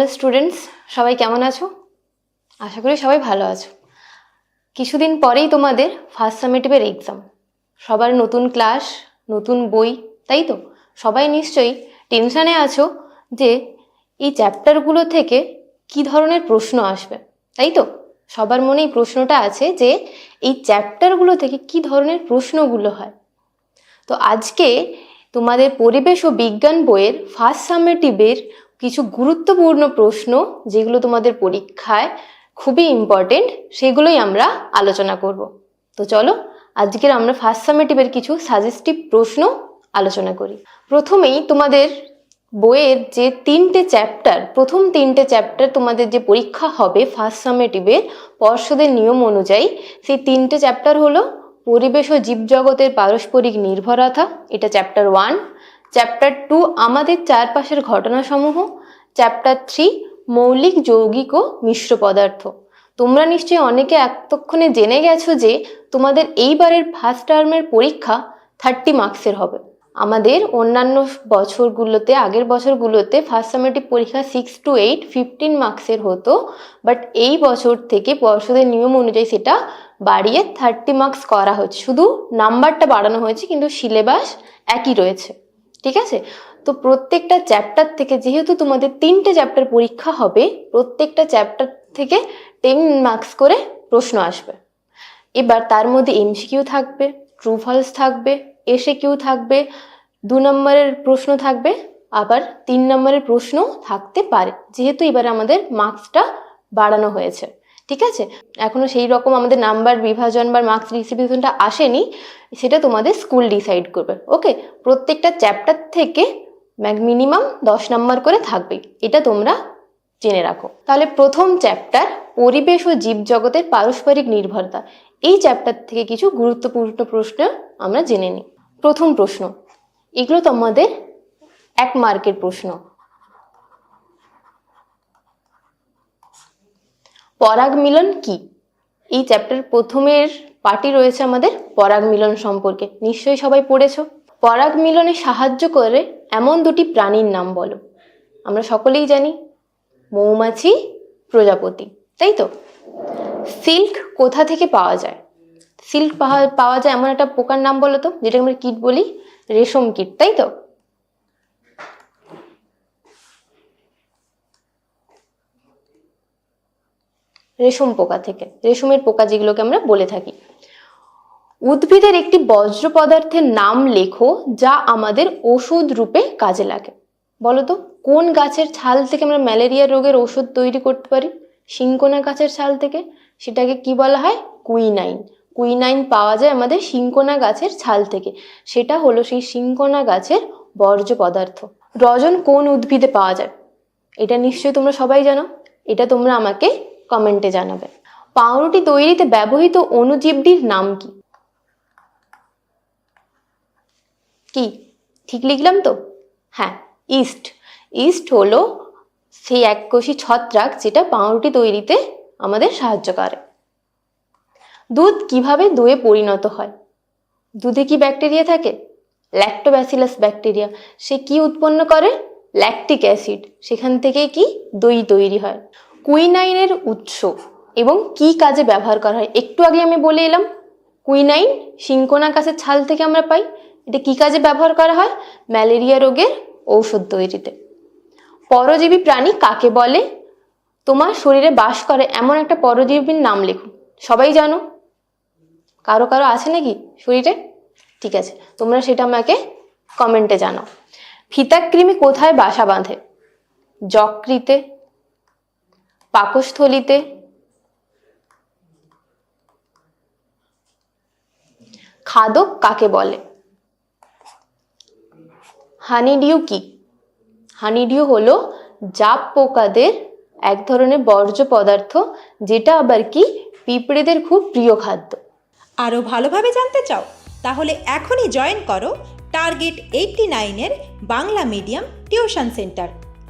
Hello students, সবাই কেমন আছো? আশা করি সবাই ভালো আছো। কিছুদিন পরেই তোমাদের ফার্স্ট সামেটিভের এক্সাম সবার নতুন ক্লাস নতুন বই, তাই তো? সবাই নিশ্চয়ই টেনশানে আছো যে এই চ্যাপ্টারগুলো থেকে কি ধরনের প্রশ্ন আসবে, তাই তো? সবার মনেই প্রশ্নটা আছে যে এই চ্যাপ্টারগুলো থেকে কি ধরনের প্রশ্নগুলো হয়। তো আজকে তোমাদের পরিবেশ ও বিজ্ঞান বইয়ের ফার্স্ট সামেটিভের কিছু গুরুত্বপূর্ণ প্রশ্ন যেগুলো তোমাদের পরীক্ষায় খুবই ইম্পর্টেন্ট সেগুলোই আমরা আলোচনা করব। তো চলো, আজকের আমরা ফার্স্ট সামেটিভের কিছু সাজেস্টিভ প্রশ্ন আলোচনা করি। প্রথমেই তোমাদের বইয়ের যে তিনটে চ্যাপ্টার প্রথম তিনটে চ্যাপ্টার তোমাদের যে পরীক্ষা হবে ফার্স্ট সামেটিভের পর্ষদের নিয়ম অনুযায়ী, সেই তিনটে চ্যাপ্টার হলো পরিবেশ ও জীবজগতের পারস্পরিক নির্ভরতা, এটা চ্যাপ্টার ওয়ান চ্যাপ্টার টু আমাদের চারপাশের ঘটনাসমূহ। চ্যাপ্টার থ্রি মৌলিক যৌগিক ও মিশ্র পদার্থ। তোমরা নিশ্চয়ই অনেকে এতক্ষণে জেনে গেছো যে তোমাদের এইবারের ফার্স্ট টার্মের পরীক্ষা থার্টি মার্কসের হবে। আমাদের অন্যান্য বছরগুলোতে, আগের বছরগুলোতে ফার্স্ট সামেটিভ পরীক্ষা সিক্স টু এইট ফিফটিন মার্কসের হতো। বাট এই বছর থেকে পর্ষদের নিয়ম অনুযায়ী সেটা বাড়িয়ে থার্টি মার্কস করা হচ্ছে। শুধু নাম্বারটা বাড়ানো হয়েছে, কিন্তু সিলেবাস একই রয়েছে। ঠিক আছে? তো প্রত্যেকটা চ্যাপ্টার থেকে যেহেতু তোমাদের তিনটে চ্যাপ্টার পরীক্ষা হবে, প্রত্যেকটা চ্যাপ্টার থেকে টেন মার্কস করে প্রশ্ন আসবে। এবার তার মধ্যে এমসিকিউ থাকবে ট্রু ফলস থাকবে এসে কিউ থাকবে, দু নম্বরের প্রশ্ন থাকবে, আবার তিন নম্বরের প্রশ্ন থাকতে পারে। যেহেতু এবারে আমাদের মার্কসটা বাড়ানো হয়েছে। ঠিক আছে? এখনও সেই রকম আমাদের নাম্বার, বিভাজন বা মার্কস ডিস্ট্রিবিউশনটা আসেনি, সেটা তোমাদের স্কুল ডিসাইড করবে ওকে প্রত্যেকটা চ্যাপ্টার থেকে মিনিমাম দশ নাম্বার করে থাকবে, এটা তোমরা জেনে রাখো। তাহলে প্রথম চ্যাপ্টার পরিবেশ ও জীবজগতের পারস্পরিক নির্ভরতা, এই চ্যাপ্টার থেকে কিছু গুরুত্বপূর্ণ প্রশ্ন আমরা জেনে নিই। প্রথম প্রশ্ন, এগুলো তোমাদের এক মার্কের প্রশ্ন। পরাগ মিলন কি? এই চ্যাপ্টার প্রথমের পার্টি রয়েছে আমাদের পরাগ মিলন সম্পর্কে। নিশ্চয়ই সবাই পড়েছ? পরাগ মিলনে সাহায্য করে এমন দুটি প্রাণীর নাম বলো। আমরা সকলেই জানি, মৌমাছি, প্রজাপতি, তাই তো? সিল্ক কোথা থেকে পাওয়া যায়? সিল্ক পাওয়া যায় এমন একটা পোকার নাম বলো তো, যেটাকে আমরা কীট বলি, রেশম কীট, তাই তো? রেশম পোকা থেকে, রেশমের পোকা যেগুলোকে আমরা বলে থাকি। উদ্ভিদের একটি বজ্র পদার্থের নাম লেখো যা আমাদের ওষুধ রূপে কাজে লাগে। বলো তো, কোন গাছের ছাল থেকে আমরা ম্যালেরিয়া রোগের ওষুধ তৈরি করতে পারি? সিঙ্কোনা গাছের ছাল থেকে, সেটাকে কি বলা হয়? কুইনাইন। কুইনাইন পাওয়া যায় আমাদের সিঙ্কোনা গাছের ছাল থেকে। সেটা হলো সেই সিঙ্কোনা গাছের বর্জ্য পদার্থ। রজন কোন উদ্ভিদে পাওয়া যায়? এটা নিশ্চয়ই তোমরা সবাই জানো। এটা তোমরা আমাকে কমেন্টে জানাবে পাউরুটি তৈরিতে ব্যবহৃত অণুজীবটির নাম কি? কি? ঠিক লিখলাম তো? হ্যাঁ ইস্ট। ইস্ট হলো সেই এককোষী ছত্রাক যেটা পাউরুটি তৈরিতে আমাদের সাহায্য করে। দুধ কীভাবে দইয়ে পরিণত হয়? দুধে কি ব্যাকটেরিয়া থাকে? ল্যাক্টোব্যাসিলাস ব্যাকটেরিয়া সে কি উৎপন্ন করে? ল্যাকটিক অ্যাসিড সেখান থেকে কি দই তৈরি হয়। কুইনাইনের উৎস এবং কি কাজে ব্যবহার করা হয়? একটু আগে আমি বলে এলাম, কুইনাইন সিঙ্কোনা গাছের ছাল থেকে আমরা পাই। এটা কি কাজে ব্যবহার করা হয়? ম্যালেরিয়া রোগের ঔষধ তৈরিতে। পরজীবী প্রাণী কাকে বলে? তোমার শরীরে বাস করে এমন একটা পরজীবীর নাম লেখো। সবাই জানো? কারও কারও আছে নাকি শরীরে? ঠিক আছে, তোমরা সেটা আমাকে কমেন্টে জানাও। ফিতাকৃমি কোথায় বাসা বাঁধে? যকৃতে পাকস্থলিতে? খাদক কাকে বলে? হানিডিউ কি? হানিডিউ হলো জাপ পোকাদের এক ধরনের বর্জ্য পদার্থ, যেটা আবার কি পিঁপড়েদের খুব প্রিয় খাদ্য। আরও ভালোভাবে জানতে চাও, তাহলে এখনই জয়েন করো টার্গেট এইটটি নাইনের Bangla medium tuition centre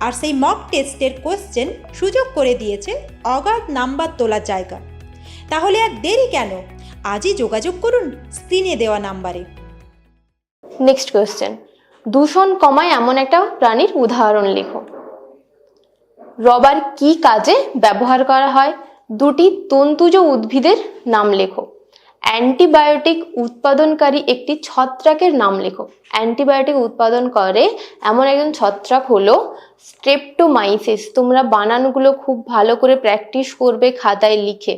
আর সেই মক টেস্টের কোশ্চেন সুযোগ করে দিয়েছে অগাধ নাম্বার তোলার জায়গা। তাহলে আর দেরি কেন? আজই যোগাযোগ করুন স্ক্রিনে দেওয়া নাম্বারে। নেক্সট কোয়েশ্চেন দূষণ কমায় এমন একটা প্রাণীর উদাহরণ লেখো। রবার কি কাজে ব্যবহার করা হয়? দুটি তন্তুজ উদ্ভিদের নাম লেখো। অ্যান্টিবায়োটিক উৎপাদনকারী একটি ছত্রাকের নাম লেখো। অ্যান্টিবায়োটিক উৎপাদন করে এমন একজন ছত্রাক হলো স্ট্রেপ্টোমাইসিস তোমরা বানানগুলো খুব ভালো করে প্র্যাকটিস করবে খাতায় লিখে।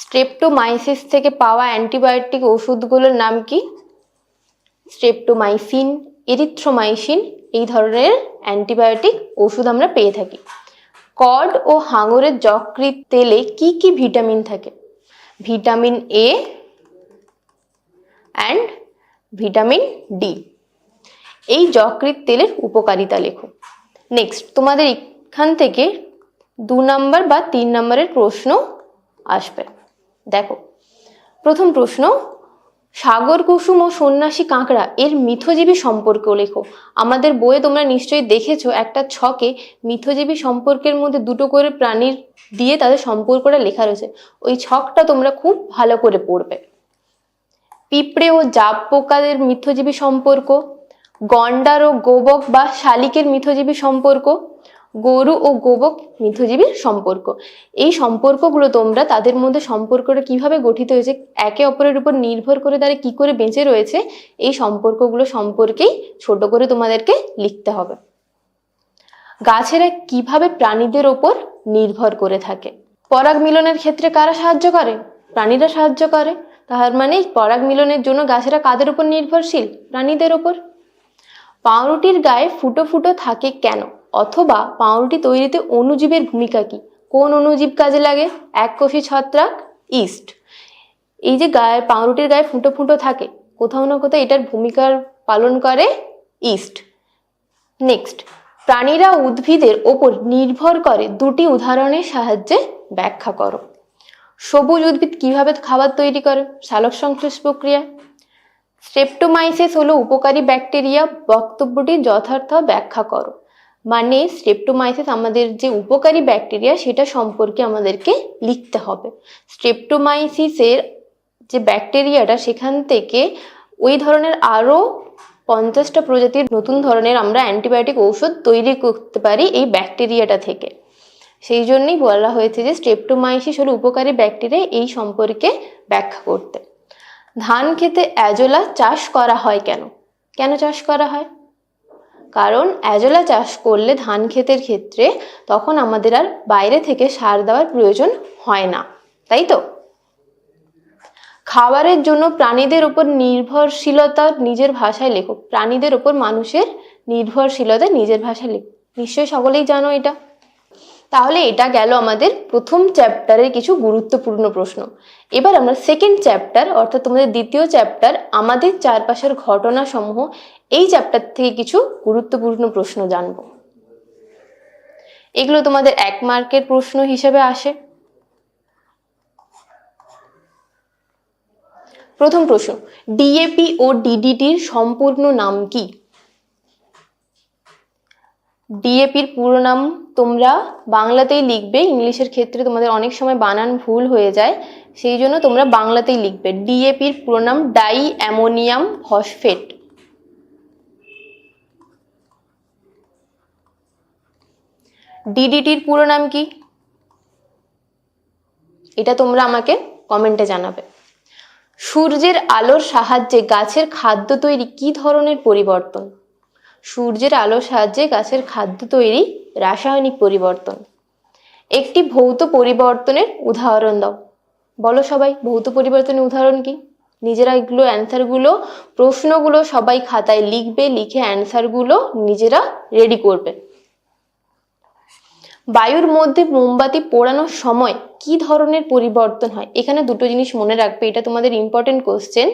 স্ট্রেপ্টোমাইসিস থেকে পাওয়া অ্যান্টিবায়োটিক ওষুধগুলোর নাম কি? স্ট্রেপ্টোমাইসিন এরিথ্রোমাইসিন এই ধরনের অ্যান্টিবায়োটিক ওষুধ আমরা পেয়ে থাকি। কড ও হাঙরের যকৃত তেলে কি কি ভিটামিন থাকে? Vitamin A and vitamin D এই যকৃৎ তেলের উপকারিতা লেখো। নেক্সট তোমাদের এখান থেকে দু নাম্বার বা তিন নম্বরের প্রশ্ন আসবে। দেখো, প্রথম প্রশ্ন, সাগর, কুসুম ও সন্ন্যাসী কাঁকড়া এর মিথজীবী সম্পর্ক লেখো। আমাদের বইয়ে তোমরা নিশ্চয়ই দেখেছ একটা ছকে মিথজীবী সম্পর্কের মধ্যে দুটো করে প্রাণীর দিয়ে তাদের সম্পর্কটা লেখা রয়েছে। ওই ছকটা তোমরা খুব ভালো করে পড়বে। পিঁপড়ে ও জাপ পোকাদের মিথজীবী সম্পর্ক গন্ডার ও গোবক বা শালিকের মিথজীবী সম্পর্ক, গরু ও গোবক মিথজীবীর সম্পর্ক। এই সম্পর্কগুলো তোমরা তাদের মধ্যে সম্পর্কটা কীভাবে গঠিত হয়েছে, একে অপরের উপর নির্ভর করে তারা কি করে বেঁচে রয়েছে, এই সম্পর্কগুলো সম্পর্কেই ছোট করে তোমাদেরকে লিখতে হবে। গাছেরা কীভাবে প্রাণীদের ওপর নির্ভর করে থাকে? পরাগ মিলনের ক্ষেত্রে কারা সাহায্য করে? প্রাণীরা সাহায্য করে। তার মানে পরাগ মিলনের জন্য গাছেরা কাদের উপর নির্ভরশীল? প্রাণীদের ওপর। পাউরুটির গায়ে ফুটো ফুটো থাকে কেন? অথবা পাউরুটি তৈরিতে অণুজীবের ভূমিকা কি? কোন অণুজীব কাজে লাগে? এক এককোষী ছত্রাক? ইস্ট। এই যে গায়ে, পাউরুটির গায়ে ফুটো ফুটো থাকে, কোথাও না কোথাও এটার ভূমিকার পালন করে ইস্ট। নেক্সট, প্রাণীরা উদ্ভিদের ওপর নির্ভর করে দুটি উদাহরণের সাহায্যে ব্যাখ্যা করো। সবুজ উদ্ভিদ কীভাবে খাবার তৈরি করে? সালোক সংশ্লেষ প্রক্রিয়া। স্ট্রেপ্টোমাইসিস হলো উপকারী ব্যাকটেরিয়া, বক্তব্যটি যথার্থ ব্যাখ্যা করো। মানে স্ট্রেপ্টোমাইসিস আমাদের যে উপকারী ব্যাকটেরিয়া, সেটা সম্পর্কে আমাদেরকে লিখতে হবে। স্ট্রেপ্টোমাইসিসের যে ব্যাকটেরিয়াটা, সেখান থেকে ওই ধরনের আরও পঞ্চাশটা প্রজাতির নতুন ধরনের আমরা অ্যান্টিবায়োটিক ঔষধ তৈরি করতে পারি এই ব্যাকটেরিয়াটা থেকে। সেই জন্যই বলা হয়েছে যে স্ট্রেপ্টোমাইসিস হলো উপকারী ব্যাকটেরিয়া, এই সম্পর্কে ব্যাখ্যা করতে। ধান খেতে অ্যাজোলা চাষ করা হয় কেন? কেন চাষ করা হয়? কারণ অ্যাজোলা চাষ করলে ধান ক্ষেতের ক্ষেত্রে তখন আমাদের আর বাইরে থেকে সার দেওয়ার প্রয়োজন হয় না, তাই তো? খাবারের জন্য প্রাণীদের উপর নির্ভরশীলতা নিজের ভাষায় লেখো। প্রাণীদের উপর মানুষের নির্ভরশীলতা নিজের ভাষায় লেখো। নিশ্চয়ই সকলেই জানো এটা। তাহলে এটা গেল আমাদের প্রথম চ্যাপ্টারের কিছু গুরুত্বপূর্ণ প্রশ্ন। এবার আমরা সেকেন্ড চ্যাপ্টার অর্থাৎ তোমাদের দ্বিতীয় চ্যাপ্টার আমাদের চারপাশের ঘটনা সমূহ এই চ্যাপ্টার থেকে কিছু গুরুত্বপূর্ণ প্রশ্ন জানব। এগুলো তোমাদের এক মার্কের প্রশ্ন হিসেবে আসে। প্রথম প্রশ্ন ডিএপি ও ডিডিটির সম্পূর্ণ নাম কি? ডিএপির পুরো নাম তোমরা বাংলাতেই লিখবে, ইংলিশের ক্ষেত্রে তোমাদের অনেক সময় বানান ভুল হয়ে যায়, সেই জন্য তোমরা বাংলাতেই লিখবে। ডিএপির পুরো নাম ডাই অ্যামোনিয়াম ফসফেট ডিডিটির পুরো নাম কি? এটা তোমরা আমাকে কমেন্টে জানাবে। সূর্যের আলোর সাহায্যে গাছের খাদ্য তৈরি কি ধরনের পরিবর্তন? সূর্যের আলোর সাহায্যে গাছের খাদ্য তৈরি রাসায়নিক পরিবর্তন। একটি ভৌত পরিবর্তনের উদাহরণ দাও। বলো সবাই, ভৌত পরিবর্তনের উদাহরণ কি? নিজেরা এগুলো অ্যান্সারগুলো প্রশ্নগুলো সবাই খাতায় লিখবে, লিখে অ্যান্সারগুলো নিজেরা রেডি করবে। বায়ুর মধ্যে মোমবাতি পোড়ানোর সময় কি ধরনের পরিবর্তন হয়? এখানে দুটো জিনিস মনে রাখবে, এটা তোমাদের ইম্পর্টেন্ট কোশ্চেন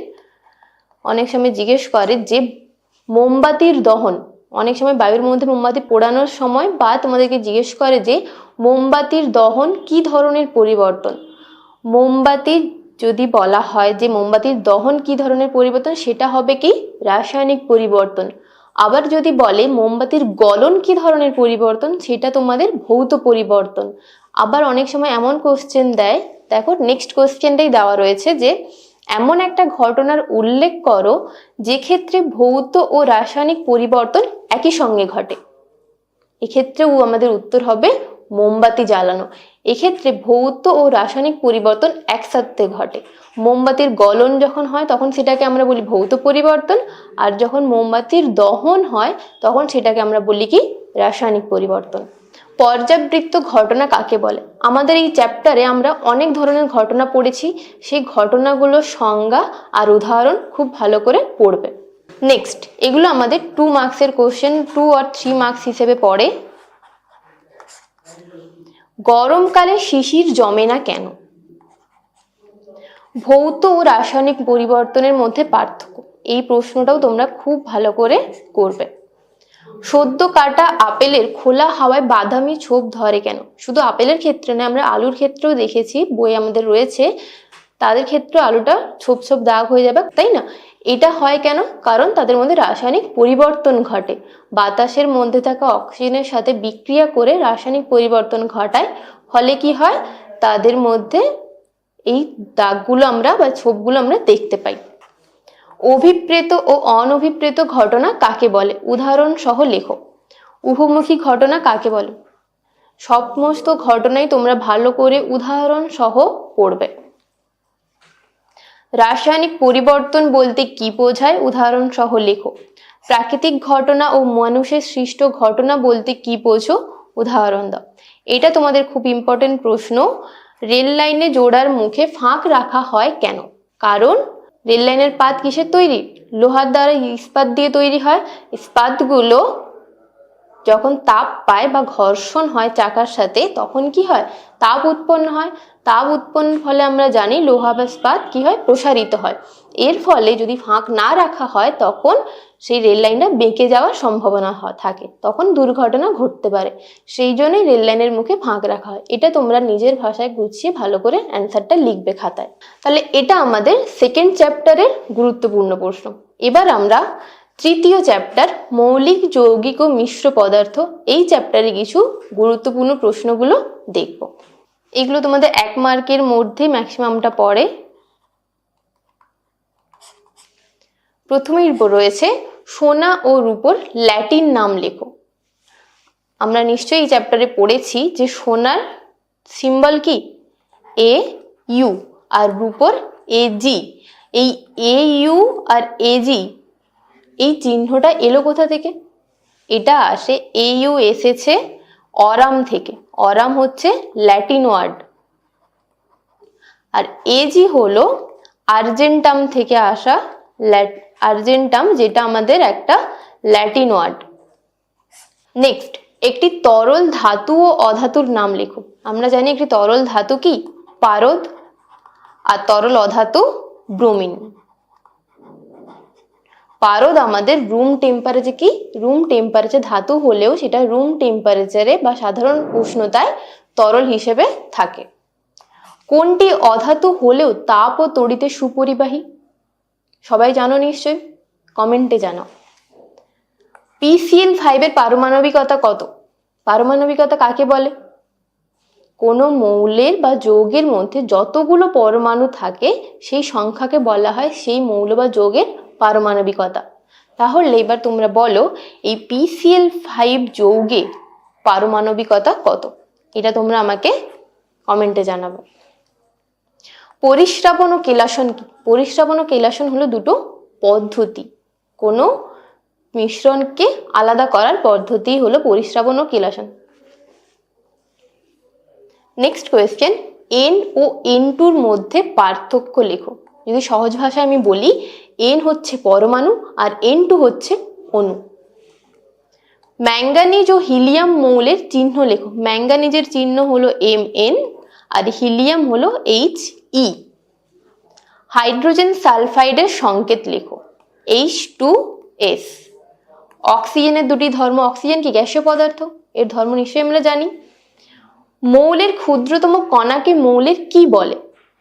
অনেক সময় জিজ্ঞেস করে যে মোমবাতির দহন। অনেক সময় বায়ুর মধ্যে মোমবাতি পোড়ানোর সময় বা তোমাদেরকে জিজ্ঞেস করে যে, মোমবাতির দহন কি ধরনের পরিবর্তন? মোমবাতির যদি বলা হয় যে, মোমবাতির দহন কি ধরনের পরিবর্তন, সেটা হবে কি? রাসায়নিক পরিবর্তন। আবার যদি বলে, মোমবাতির গলন কি ধরনের পরিবর্তন, সেটা তোমাদের ভৌত পরিবর্তন। আবার অনেক সময় এমন কোশ্চেন দেয়। দেখো নেক্সট কোশ্চেনটাই দেওয়া রয়েছে যে এমন একটা ঘটনার উল্লেখ করো, যে ক্ষেত্রে ভৌত ও রাসায়নিক পরিবর্তন একই সঙ্গে ঘটে। এক্ষেত্রেও আমাদের উত্তর হবে মোমবাতি জ্বালানো। এক্ষেত্রে ভৌত ও রাসায়নিক পরিবর্তন একসাথে ঘটে। মোমবাতির গলন যখন হয়, তখন সেটাকে আমরা বলি ভৌত পরিবর্তন। আর যখন মোমবাতির দহন হয়, তখন সেটাকে আমরা বলি কি? রাসায়নিক পরিবর্তন। পর্যাবৃত্ত ঘটনা কাকে বলে? আমাদের এই চ্যাপ্টারে আমরা অনেক ধরনের ঘটনা পড়েছি। সেই ঘটনাগুলোর সংজ্ঞা আর উদাহরণ খুব ভালো করে পড়বে। নেক্সট এগুলো আমাদের টু মার্কসের কোশ্চেন টু আর থ্রি মার্কস হিসেবে পড়ে। গরমকালে শিশির জমে না কেন? ভৌত ও রাসায়নিক পরিবর্তনের মধ্যে পার্থক্য। এই প্রশ্নটাও তোমরা খুব ভালো করে করবে। সদ্য কাটা আপেলের খোলা হাওয়ায় বাদামি ছোপ ধরে কেন? শুধু আপেলের ক্ষেত্রে না আমরা আলুর ক্ষেত্রেও দেখেছি, বই আমাদের রয়েছে। তাদের ক্ষেত্রে আলুটা ছোপ ছোপ দাগ হয়ে যাবে, তাই না? এটা হয় কেন? কারণ তাদের মধ্যে রাসায়নিক পরিবর্তন ঘটে। বাতাসের মধ্যে থাকা অক্সিজেনের সাথে বিক্রিয়া করে রাসায়নিক পরিবর্তন ঘটায়। ফলে কি হয়? তাদের মধ্যে এই দাগগুলো আমরা বা ছোপগুলো আমরা দেখতে পাই। অভিপ্রেত ও অনভিপ্রেত ঘটনা কাকে বলে? উদাহরণ সহ লেখো। উভমুখী ঘটনা কাকে বলে? সমস্ত ঘটনাই তোমরা ভালো করে উদাহরণ সহ পড়বে। রাসায়নিক পরিবর্তন বলতে কি বোঝায়? উদাহরণ সহ লেখো। প্রাকৃতিক ঘটনা ও মানুষের সৃষ্ট ঘটনা বলতে কি বোঝো? উদাহরণ দাও। এটা তোমাদের খুব ইম্পর্টেন্ট প্রশ্ন। রেল লাইনে জোড়ার মুখে ফাঁক রাখা হয় কেন? কারণ রেল লাইনের পাত কিসের তৈরি? লোহার দ্বারা ইস্পাত দিয়ে তৈরি হয়। ইস্পাতগুলো যখন তাপ পায় বা ঘর্ষণ হয় চাকার সাথে, তখন কি হয়? তাপ উৎপন্ন হয়। তাপ উৎপন্ন ফলে আমরা জানি লোহা ইস্পাত কি হয়? প্রসারিত হয়। এর ফলে যদি ফাঁক না রাখা হয়, তখন সেই রেল লাইনটা বেঁকে যাওয়ার সম্ভাবনা থাকে। তখন দুর্ঘটনা ঘটতে পারে। সেই জন্যই রেল লাইনের মুখে ফাঁক রাখা হয়। এটা তোমরা নিজের ভাষায় গুছিয়ে ভালো করে অ্যান্সারটা লিখবে খাতায়। তাহলে এটা আমাদের সেকেন্ড চ্যাপ্টারের গুরুত্বপূর্ণ প্রশ্ন। এবার আমরা তৃতীয় চ্যাপ্টার মৌলিক, যৌগিক ও মিশ্র পদার্থ। এই চ্যাপ্টারে কিছু গুরুত্বপূর্ণ প্রশ্নগুলো দেখব। এগুলো তোমাদের এক মার্কের মধ্যে ম্যাক্সিমামটা পড়ে। প্রথমেই রয়েছে সোনা ও রূপোর ল্যাটিন নাম লেখো। আমরা নিশ্চয়ই এই চ্যাপ্টারে পড়েছি যে সোনার সিম্বল কি? এ ইউ আর রূপোর এ জি এই এ ইউ আর এ জি এই চিহ্নটা এলো কোথা থেকে? এটা আসে এ ইউ এসেছে অরাম থেকে। অরাম হচ্ছে ল্যাটিন ওয়ার্ড আর এজি হলো আর্জেন্টাম থেকে আসা আর্জেন্টাম যেটা আমাদের একটা ল্যাটিন ওয়ার্ড নেক্সট একটি তরল ধাতু ও অধাতুর নাম লেখো। আমরা জানি একটি তরল ধাতু কি? পারদ। আর তরল অধাতু ব্রোমিন। পারদ আমাদের রুম টেম্পারেচার কি? রুম টেম্পারেচার ধাতু হলেও সেটা রুম টেম্পারেচারে বা সাধারণ উষ্ণতায় তরল হিসেবে থাকে। কোনটি অধাতু হলেও তাপ ও তড়িতে সুপরিবাহী? সবাই জানো নিশ্চয়ই? কমেন্টে জানাও। পিসিএল ফাইভের পারমাণবিকতা কত? পারমাণবিকতা কাকে বলে? কোনো মৌলের বা যৌগের মধ্যে যতগুলো পরমাণু থাকে, সেই সংখ্যাকে বলা হয় সেই মৌল বা যৌগের পারমাণবিকতা। তাহলে এবার তোমরা বলো, এই পিসিএল ফাইভ যৌগে পারমাণবিকতা কত? এটা তোমরা আমাকে কমেন্টে জানাবে। পরিশ্রাবণ ও কেলাসন কি? পরিশ্রাবণ ও কেলাসন হলো দুটো পদ্ধতি। কোনো মিশ্রণকে আলাদা করার পদ্ধতি হলো পরিশ্রাবণ ও কেলাসন। নেক্সট কোয়েশ্চেন এন ও এন টুর মধ্যে পার্থক্য লেখো। যদি সহজ ভাষায় আমি বলি এন হচ্ছে পরমাণু আর এন টু হচ্ছে অণু। ম্যাঙ্গানিজ ও হিলিয়াম মৌলের চিহ্ন লেখো। ম্যাঙ্গানিজের চিহ্ন হলো এম এন আর হিলিয়াম হলো এইচ ই হাইড্রোজেন সালফাইডের সংকেত লেখো। এইচ টু এস অক্সিজেনের দুটি ধর্ম। অক্সিজেন কি গ্যাসীয় পদার্থ? এর ধর্ম নিশ্চয়ই আমরা জানি। মৌলের ক্ষুদ্রতম কণাকে মৌলের কি বলে?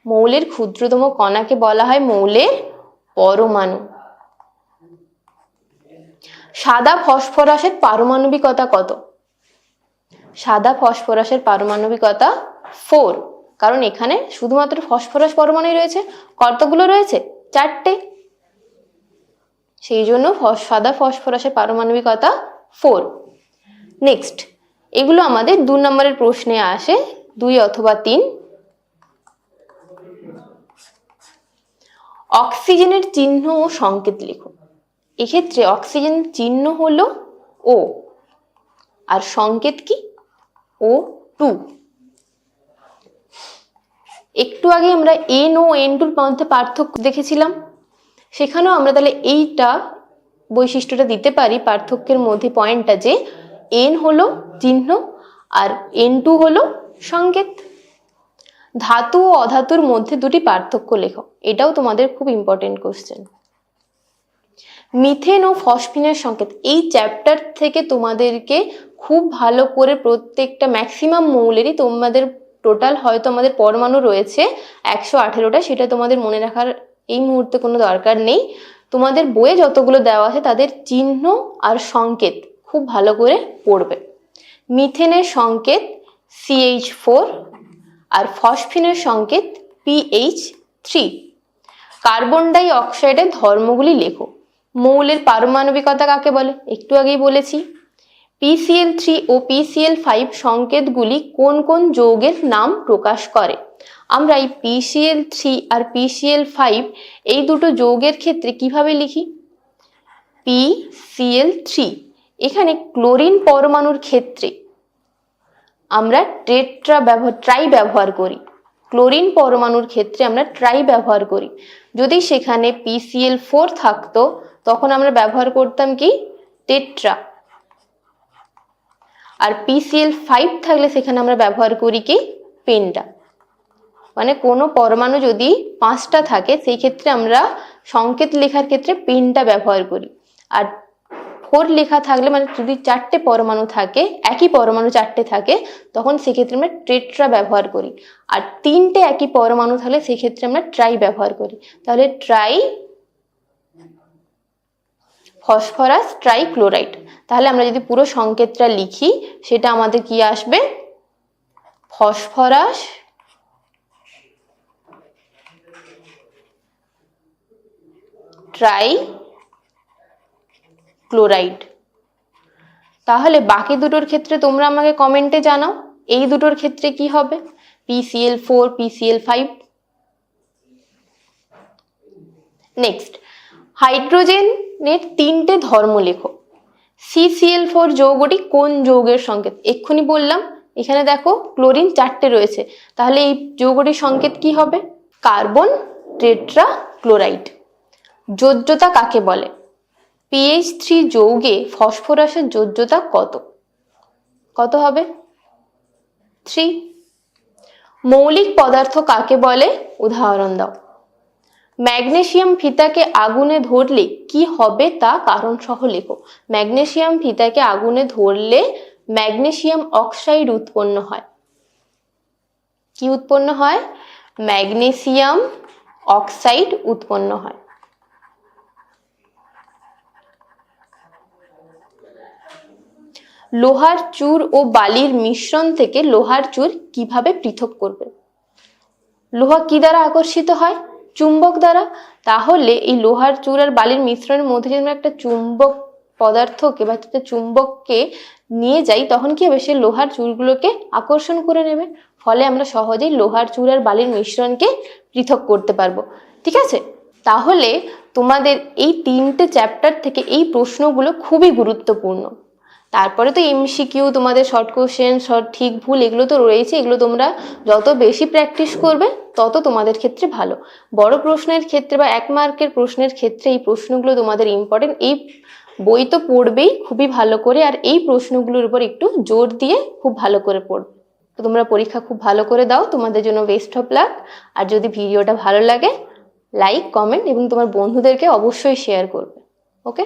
মৌলের ক্ষুদ্রতম কণাকে বলা হয় মৌলের পরমাণু। সাদা ফসফরাসের পারমাণবিকতা কত? সাদা ফসফরাসের পারমাণবিকতা ফোর কারণ এখানে শুধুমাত্র ফসফরাস পরমাণু রয়েছে। কতগুলো রয়েছে? চারটে। সেই জন্য সাদা ফসফরাসের পারমাণবিকতা ফোর নেক্সট এগুলো আমাদের দু নম্বরের প্রশ্নে আসে দুই অথবা তিন। অক্সিজেনের চিহ্ন ও সংকেত লিখুন এক্ষেত্রে অক্সিজেন চিহ্ন হলো ও আর সংকেত কি? ও টু একটু আগে আমরা এন ও এন টুর মধ্যে পার্থক্য দেখেছিলাম। সেখানেও আমরা তাহলে এইটা বৈশিষ্ট্যটা দিতে পারি। পার্থক্যের মধ্যে পয়েন্টটা যে এন হলো চিহ্ন আর এন টু হলো সংকেত। ধাতু ও অধাতুর মধ্যে দুটি পার্থক্য লেখো। এটাও তোমাদের খুব ইম্পর্টেন্ট কোশ্চেন মিথেন ও ফসফিনের সংকেত। এই চ্যাপ্টার থেকে তোমাদেরকে খুব ভালো করে প্রত্যেকটা ম্যাক্সিমাম মৌলেরই তোমাদের টোটাল হয়তো আমাদের পরমাণু রয়েছে একশো আঠেরোটা, সেটা তোমাদের মনে রাখার এই মুহূর্তে কোনো দরকার নেই। তোমাদের বইয়ে যতগুলো দেওয়া আছে, তাদের চিহ্ন আর সংকেত খুব ভালো করে পড়বে। মিথেনের সংকেত সিএইচ ফোর আর ফসফিনের সংকেত পিএইচ থ্রি কার্বন ডাই অক্সাইডের ধর্মগুলি লেখো। মৌলের পারমাণবিকতা কাকে বলে? একটু আগেই বলেছি। পিসিএল থ্রি ও পিসিএল ফাইভ সংকেতগুলি কোন কোন যৌগের নাম প্রকাশ করে? আমরা এই পিসিএল থ্রি আর পিসিএল ফাইভ এই দুটো যৌগের ক্ষেত্রে কীভাবে লিখি? পিসিএল থ্রি এখানে ক্লোরিন পরমাণুর ক্ষেত্রে আমরা টেট্রা ব্যবহার ট্রাই ব্যবহার করি। ক্লোরিন পরমাণুর ক্ষেত্রে আমরা ট্রাই ব্যবহার করি। যদি সেখানে পিসিএল ফোর থাকতো, তখন আমরা ব্যবহার করতাম কি? টেট্রা আর পিসিএল ফাইভ থাকলে সেখানে আমরা ব্যবহার করি কি? পেন্ডা মানে কোনো পরমাণু যদি পাঁচটা থাকে, সেই ক্ষেত্রে আমরা সংকেত লেখার ক্ষেত্রে পেনটা ব্যবহার করি। আর ফোর লেখা থাকলে মানে যদি চারটে পরমাণু থাকে, একই পরমাণু চারটে থাকে, তখন সেক্ষেত্রে আমরা ট্রেট্রা ব্যবহার করি। আর তিনটে একই পরমাণু থাকলে সেক্ষেত্রে আমরা ট্রাই ব্যবহার করি। তাহলে ট্রাই ফসফরাস, ট্রাই ট্রাইক্লোরাইড তাহলে আমরা যদি পুরো সংকেতটা লিখি, সেটা আমাদের কি আসবে? Phosphorus trichloride. তাহলে বাকি দুটোর ক্ষেত্রে তোমরা আমাকে কমেন্টে জানাও, এই দুটোর ক্ষেত্রে কি হবে? PCL four PCL five next হাইড্রোজেনের তিনটে ধর্ম লেখো সিসিএল ফোর যৌগটি কোন যৌগের সংকেত? এক্ষুনি বললাম, এখানে দেখো ক্লোরিন চারটে রয়েছে, তাহলে এই যৌগটির সংকেত কি হবে? কার্বন টেট্রা ক্লোরাইড যোজ্যতা কাকে বলে? পিএইচ থ্রি যৌগে ফসফরাসের যোজ্যতা কত? কত হবে? থ্রি। মৌলিক পদার্থ কাকে বলে? উদাহরণ দাও। ম্যাগনেশিয়াম ফিতাকে আগুনে ধরলে কি হবে তা কারণ সহ লেখো। ম্যাগনেশিয়াম ফিতাকে আগুনে ধরলে ম্যাগনেশিয়াম অক্সাইড উৎপন্ন হয়। কি উৎপন্ন হয়? ম্যাগনেসিয়াম অক্সাইড উৎপন্ন হয়। লোহার চুর ও বালির মিশ্রণ থেকে লোহার চুর কীভাবে পৃথক করবে? লোহা কি দ্বারা আকর্ষিত হয়? চুম্বক দ্বারা? তাহলে এই লোহার চূড় আর বালির মিশ্রণের মধ্যে যদি আমরা একটা চুম্বক পদার্থকে বা একটা চুম্বককে নিয়ে যাই, তখন কি হবে? সে লোহার চুরগুলোকে আকর্ষণ করে নেবে। ফলে আমরা সহজেই লোহার চূড় আর বালির মিশ্রণকে পৃথক করতে পারব। ঠিক আছে? তাহলে তোমাদের এই তিনটে চ্যাপ্টার থেকে এই প্রশ্নগুলো খুবই গুরুত্বপূর্ণ। তারপরে তো এমসিকিউ তোমাদের শর্ট কোশ্চেন শর্ট ঠিক, ভুল, এগুলো তো রয়েছে, এগুলো তোমরা যত বেশি প্র্যাকটিস করবে, তত তোমাদের ক্ষেত্রে ভালো। বড় প্রশ্নের ক্ষেত্রে বা এক মার্কের প্রশ্নের ক্ষেত্রে এই প্রশ্নগুলো তোমাদের ইম্পর্টেন্ট এই বই তো পড়বেই, খুবই ভালো করে, আর এই প্রশ্নগুলোর উপর একটু জোর দিয়ে খুব ভালো করে পড়বে। তো তোমরা পরীক্ষা খুব ভালো করে দাও, তোমাদের জন্য বেস্ট অফ লাক আর যদি ভিডিওটা ভালো লাগে লাইক কমেন্ট এবং তোমার বন্ধুদেরকে অবশ্যই শেয়ার করবে। ওকে